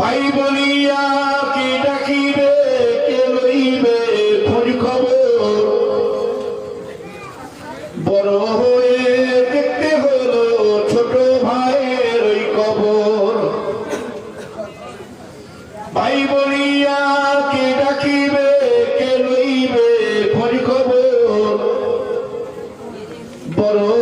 ভাই বলিয়া কি ডাকিবে, কে লইবে, খোঁজ খবর। বড় হয়ে দেখতে হলো ছোট ভাইয়ের ওই কবর। ভাই বলিয়া কি ডাকিবে, কে লইবে, খোঁজ খবর। বড়